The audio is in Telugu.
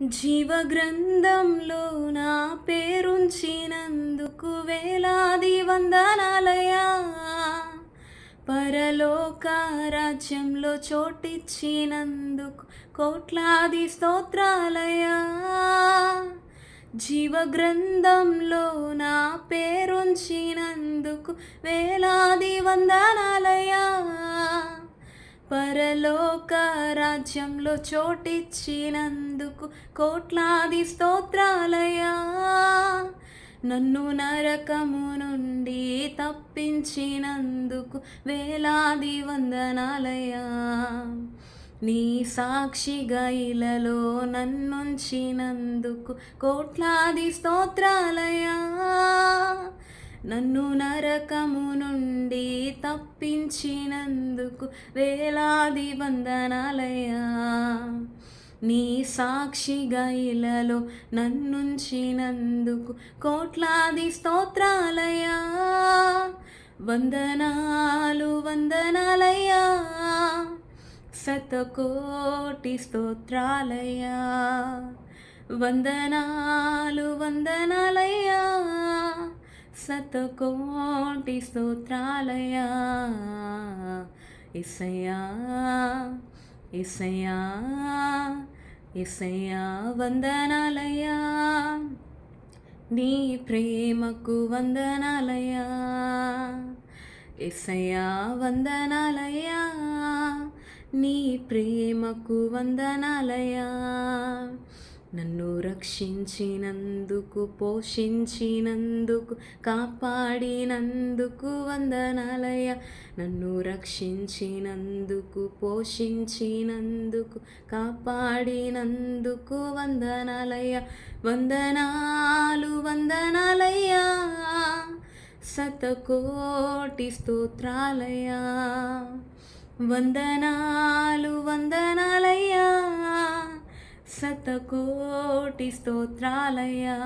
జీవగ్రంథంలో నా పేరుంచినందుకు వేలాది వందనాలయా పరలోక రాజ్యంలో చోటిచ్చినందుకు కోట్లాది స్తోత్రాలయా జీవగ్రంథంలో నా పేరుంచినందుకు వేలాది వందనాలయా పరలోక రాజ్యంలో చోటిచ్చినందుకు కోట్లాది స్తోత్రాలయా నన్ను నరకము నుండి తప్పించినందుకు వేలాది వందనాలయా నీ సాక్షిగా ఇలలో నన్నుంచినందుకు కోట్లాది స్తోత్రాలయా నన్ను నరకము నుండి తప్పించినందుకు వేలాది వందనాలయ్యా. నీ సాక్షిగా ఇలలో నన్నుంచినందుకు కోట్లాది స్తోత్రాలయ్యా. వందనాలు వందనాలయ్యా. శతకోటి స్తోత్రాలయ్యా. వందనాలు వందనాలయ్యా. శతకోటి స్తోత్రాలయా. ఇసయా ఇసయా ఇసయా వందనాలయా నీ ప్రేమకు వందనాలయా ఇసయా వందనాలయా నీ ప్రేమకు వందనాలయా నన్ను రక్షించినందుకు పోషించినందుకు కాపాడినందుకు వందనాలయ నన్ను రక్షించినందుకు పోషించినందుకు కాపాడినందుకు వందనాలయ వందనాలు వందనాలయ్యా. శతకోటి స్తోత్రాలయ వందనాలు వందనాలయ శతకోటి స్తోత్రాలయా